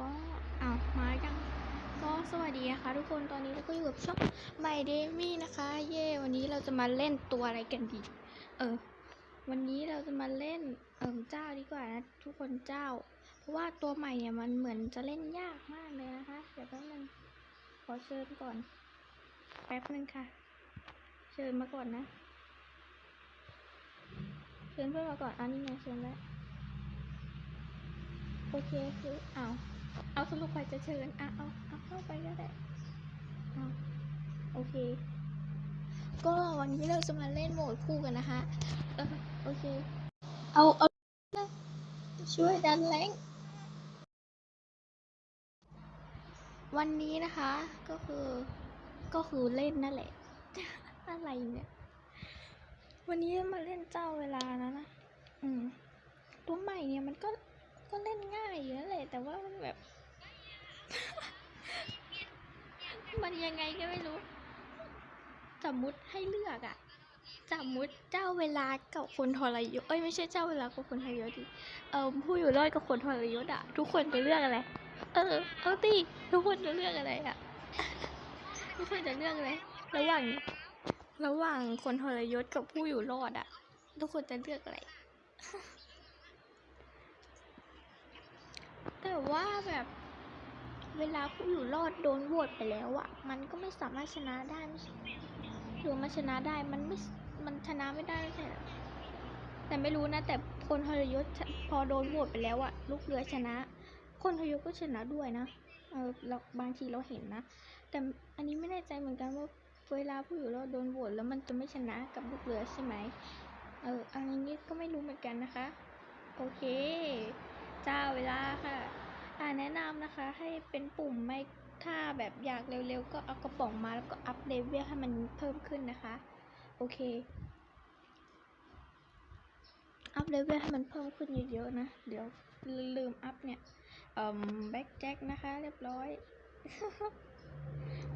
ก็อ้าวมายังก็สวัสดีนะคะ ทุกคนตอนนี้เราก็อยู่กับช่องไมเดมี่นะคะ เย่วันนี้เราจะมาเล่นตัวอะไรกันดี เออ วันนี้เราจะมาเล่นเอิมเจ้าดีกว่านะทุกคนเจ้า เพราะว่าตัวใหม่เนี่ยมันเหมือนจะเล่นยากมากเลยนะคะเดี๋ยวแป๊บนึงขอเชิญก่อนแป๊บนึงค่ะ เชิญมาก่อนนะเชิญเพื่อนมาก่อนอันนี้ไงเชิญแล้วโอเคคือเอา เอาสรุปใครจะเชิญอะเอาเอาเข้าไปก็ได้เอาโอเค ก็วันนี้เราจะมาเล่นโหมดคู่กันนะคะเออโอเค เอาเอาช่วยดันแรงวันนี้นะคะก็คือก็คือเล่นนั่นแหละ อะไรเนี่ย วันนี้มาเล่นเจ้าเวลานะนะ อืม ตัวใหม่เนี่ยมันก็ ก็เล่นง่ายอยู่นั่นแหละแต่ว่ามันแบบ มันยังไงก็ไม่รู้ สมมุติให้เลือกอะสมมุติเจ้าเวลากับคนทรยศเอ้ยไม่ใช่เจ้าเวลากับคนทรยศดิเออผู้อยู่รอดกับคนทรยศอะทุกคนจะเลือกอะไร เออ เอาติทุกคนจะเลือกอะไรอะทุกคนจะเลือกอะไรระหว่างระหว่างคนทรยศกับผู้อยู่รอดอะทุกคนจะเลือกอะไร แต่ว่าแบบเวลาผู้อยู่รอดโดนโหวตไปแล้วอะมันก็ไม่สามารถชนะได้ไม่ใช่หรือมันชนะได้มันไม่มันชนะไม่ได้ใช่เหแต่ไม่รู้นะ แต่คนทรยศพอโดนโหวตไปแล้วอะลูกเรือชนะ คนทรยศก็ชนะด้วยนะเออเราบางทีเราเห็นนะ แต่อันนี้ไม่แน่ใจเหมือนกันว่าเวลาผู้อยู่รอดโดนโหวตแล้วมันจะไม่ชนะกับลูกเรือใช่ไหมเอออันนี้ก็ไม่รู้เหมือนกันนะคะ โอเค เจ้าเวลาค่ะ อ่าแนะนำนะคะให้เป็นปุ่มไม่ถ้าแบบอยากเร็วๆ ก็เอากระป๋องมาแล้วก็อัพเลเวลให้มันเพิ่มขึ้นนะคะ โอเค อัพเลเวลให้มันเพิ่มขึ้นเยอะๆนะ เดี๋ยวลืมอัพเนี่ยเอ่อแบ็กแจ็คนะคะ เรียบร้อย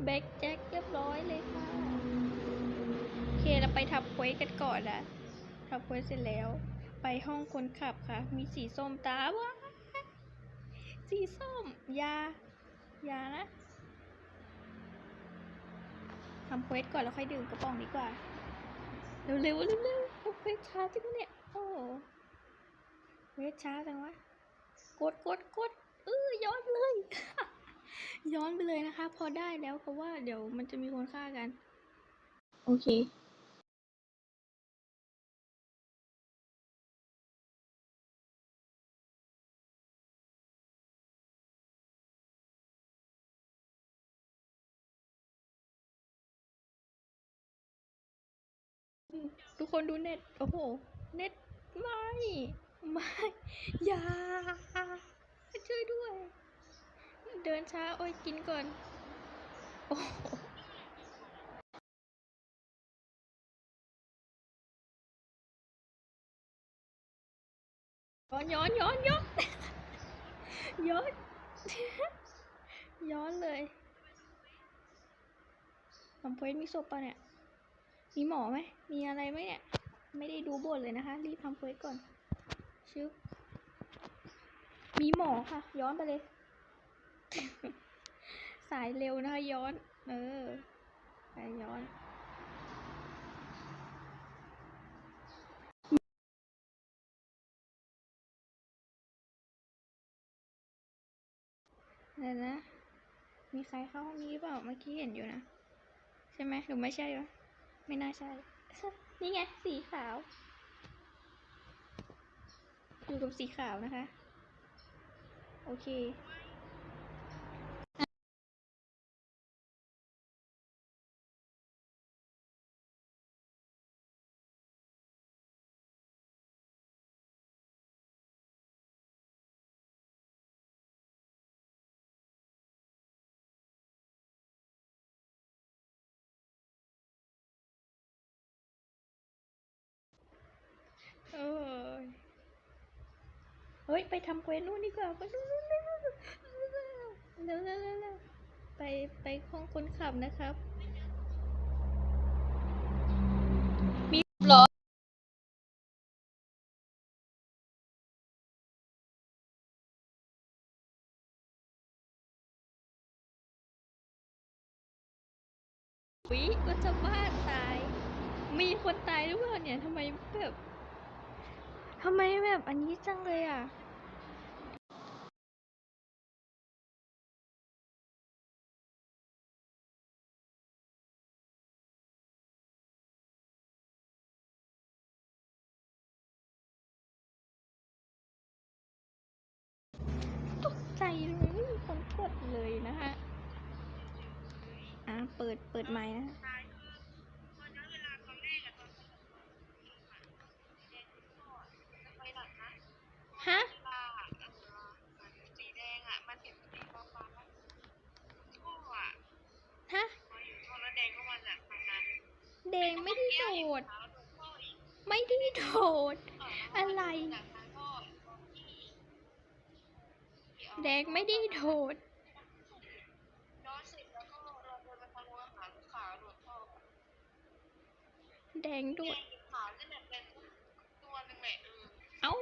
แบ็กแจ็คเรียบร้อยเลยค่ะ โอเคเราไปทำเควสกันก่อนนะทำเควสเสร็จแล้ว ไปห้องคนขับค่ะ มีสีส้มตาว้าสีส้ม ยา ยานะทำเควสก่อนแล้วค่อยดื่มกระป๋องดีกว่า เร็วๆเร็วๆเร็วเควสช้าจังเนี่ย โอ้เควสช้าจังวะ กดกดกดเออย้อนเลย ย้อนไปเลยนะคะ พอได้แล้วเพราะว่าเดี๋ยวมันจะมีคนฆ่ากัน โอเค ทุกคนดูเน็ต โอ้โห เน็ตไม่ ไม่ อย่า ช่วยด้วย เดินช้า โอ้ยกินก่อน โอ้โหย้อนย้อนย้อนย้อนย้อนเลยทำเควสมีศพปะเนี่ย มีหมอไหม มีอะไรไหมเนี่ย ไม่ได้ดูบทเลยนะคะ รีบทำเควสก่อน ชึบ มีหมอค่ะ ย้อนไปเลย สายเร็วนะคะ ย้อน เออ สายย้อนเดี๋ยวนะ มีใครเข้าห้องนี้เปล่า เมื่อกี้เห็นอยู่นะ ใช่ไหมหรือไม่ใช่วะ ไม่น่าใช่ นี่ไง สีขาว อยู่กับสีขาวนะคะ โอเค เฮ้ย ไปทำเควสนู่นดีกว่าไปนู่นนู่นนู่นเร็วเร็วเร็วไปไปห้องคนขับนะครับ มีหรอวิก็จะบ้าตาย มีคนตายหรือเปล่าเนี่ยทำไมแบบ ทำไมแบบอันนี้จังเลยอะตกใจเลยไม่มีคนกดเลยนะคะอะ เปิด เปิดไมค์นะ ฮะ สีแดงอะ มันเห็นสีฟ้าฟ้าท่ออะ ฮะ พออยู่ท่อแล้วแดงก็มาจากทางนั้น แดงไม่ได้โดด ขาวโดนท่ออีก ไม่ได้โดด อะไร จากทางท่อ แดงไม่ได้โดดย้อนสิแล้วก็เราเดินไปทางโรงอาหารขาวโดนท่อแดงโดแดดงขาวนี่แหละเป็นตัวหนึ่งแหละเออเอ้า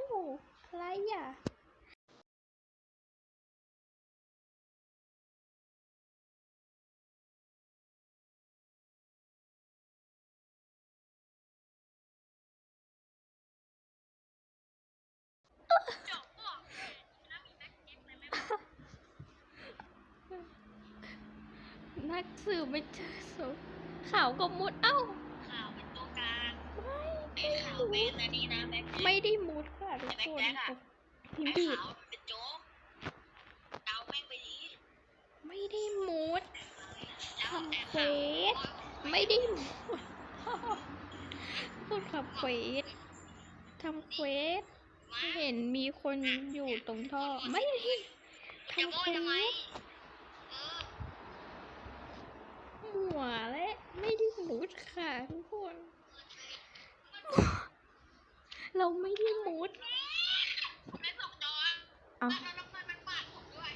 อะไรอะ นักสืบไม่เจอศพข่าวก็มุดเอ้าขาวเป็นตัวกลางไม่ไอ้ขาวเป็นอันนี้นะแบ็คไม่ได้มุดค่ะทุกคนแบ็คอะพิมไอ้พ์ผิดขาวมันเป็นโจ๊กเดาแม่งไปดิไม่ได้มุดเดาทำแต่เควสไม่ได้มุดพูดขับเควสทำเควสมาเห็นมีคนอยู่ตรงท่อ ไม่ได้จะทำโม้เควทำไมส เออ หัวและไม่ได้มุดค่ะทุกคน เราไม่ได้มุดแม่สองจอเอาแล้วน้ำมันมันปาดผมด้วย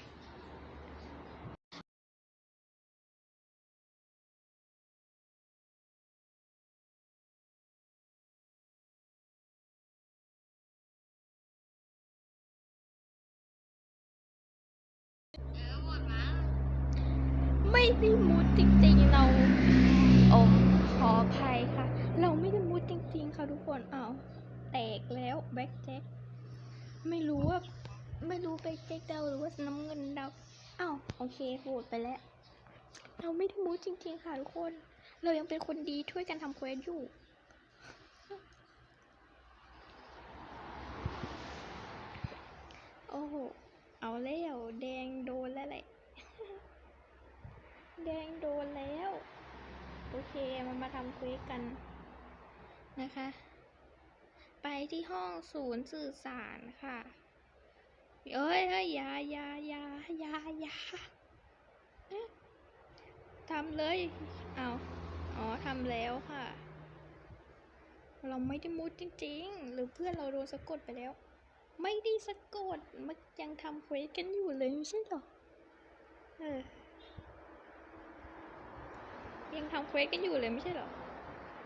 เออหมดมาไม่ได้มุดจริงๆเราโอ้ขออภัยค่ะ เราไม่ได้มุดจริงๆค่ะทุกคนอ้าว แตกแล้วแบ็คแจ็คไม่รู้ว่าไม่รู้แบ็คแจ็คดาหรือว่าน้ำเงินดาอ้าวโอเคโหวตไปแล้ว เราไม่ได้มุดจริงๆค่ะทุกคน เรายังเป็นคนดีช่วยกันทำเควสอยู่โอ้โห เอาแล้วแดงโดนแล้วแหละแดงโดนแล้ว โอเคมันมาทำเควสกันนะคะ ไปที่ห้องศูนย์สื่อสารค่ะเอ้ยเอ้ยยายายายายาทำเลย เอาอ๋อทำแล้วค่ะ เราไม่ได้มุดจริง ๆ หรือเพื่อนเราโดนสะกดไปแล้ว ไม่ได้สะกด มันยังทำเควสกันอยู่เลยไม่ใช่หรอ เออ ยังทำเควสกันอยู่เลยไม่ใช่หรอ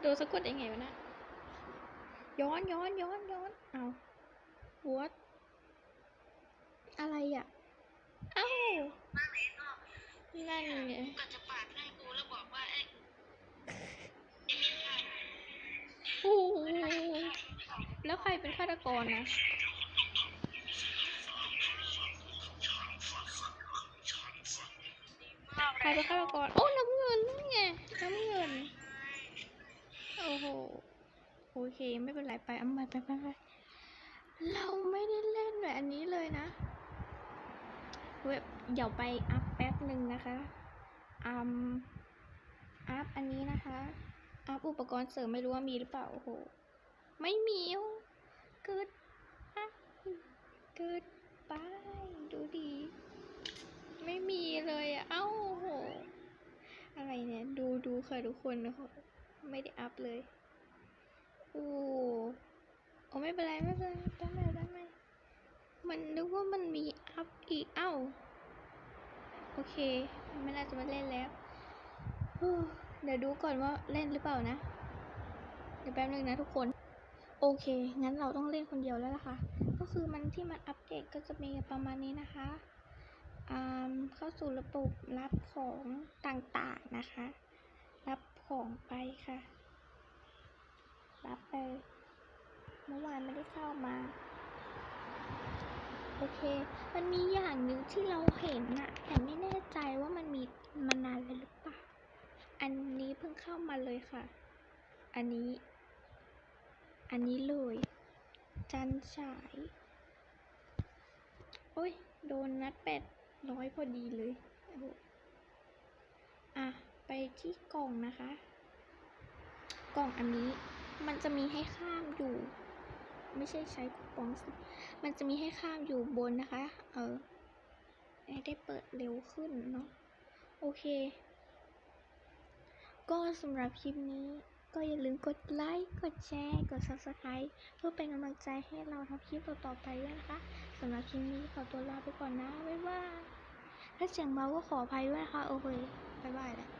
โดนสะกดยังไงวะนะ ย้อนย้อนย้อนย้อนเอา what อะไรอะ เอ้ามาไหนก็นั่นไงก็จะปาดหน้ากูแล้วบอกว่าไอ้ไอ้นี่ใครโอ้โหแล้วใครเป็นฆาตกรนะใครเป็นฆาตกร โอ้น้ำเงินนี่ไงน้ำเงินโอ้โห โอเค ไม่เป็นไรไปอามาไปไปไปเราไม่ได้เล่นแบบอันนี้เลยนะเว็บเดี๋ยวไปอัพแป๊บหนึ่งนะคะอัมอัพอันนี้นะคะ อัพอุปกรณ์เสริมไม่รู้ว่ามีหรือเปล่าโอ้โหไม่มีโอ้เกิดอะเกิดไปดูดี ไม่มีเลยอะเอ้าโอ้โห อะไรเนี่ย ดูดูค่ะทุกคนไม่ได้อัพเลย อ้โอ้ไม่เป็นไรไม่เป็นไรได้ไหมได้ไหมมันนึกว่ามันมีอัพอีกเอ้า โอเค ไม่น่าจะมาเล่นแล้ว เดี๋ยวดูก่อนว่าเล่นหรือเปล่านะ เดี๋ยวแป๊บนึงนะทุกคน โอเค งั้นเราต้องเล่นคนเดียวแล้วล่ะค่ะ ก็คือมันที่มันอัปเดตก็จะมีประมาณนี้นะคะอ่าเข้าสู่ระบบรับของต่างๆนะคะ รับของไปค่ะ รับไป เมื่อวานไม่ได้เข้ามา โอเค มันมีอย่างหนึ่งที่เราเห็นอะแต่ไม่แน่ใจว่ามันมีมานานแล้วหรือเปล่า อันนี้เพิ่งเข้ามาเลยค่ะ อันนี้ อันนี้เลย จันฉาย โอ้ย โดนนัดแปดร้อยพอดีเลยอะ ไปที่กล่องนะคะ กล่องอันนี้ มันจะมีให้ข้ามอยู่ ไม่ใช่ใช้คูปองสิมันจะมีให้ข้ามอยู่บนนะคะ เออให้ได้เปิดเร็วขึ้นเนาะโอเค ก็สำหรับคลิปนี้ก็อย่าลืมกดไลค์ กดแชร์ กด subscribe เพื่อเป็นกำลังใจให้เราทำคลิปต่อๆไปด้วยนะคะสำหรับคลิปนี้ขอตัวลาไปก่อนนะ บ๊ายบาย ถ้าเสียงเบาก็ขออภัยด้วยนะคะ โอเค บ๊ายบายแหละ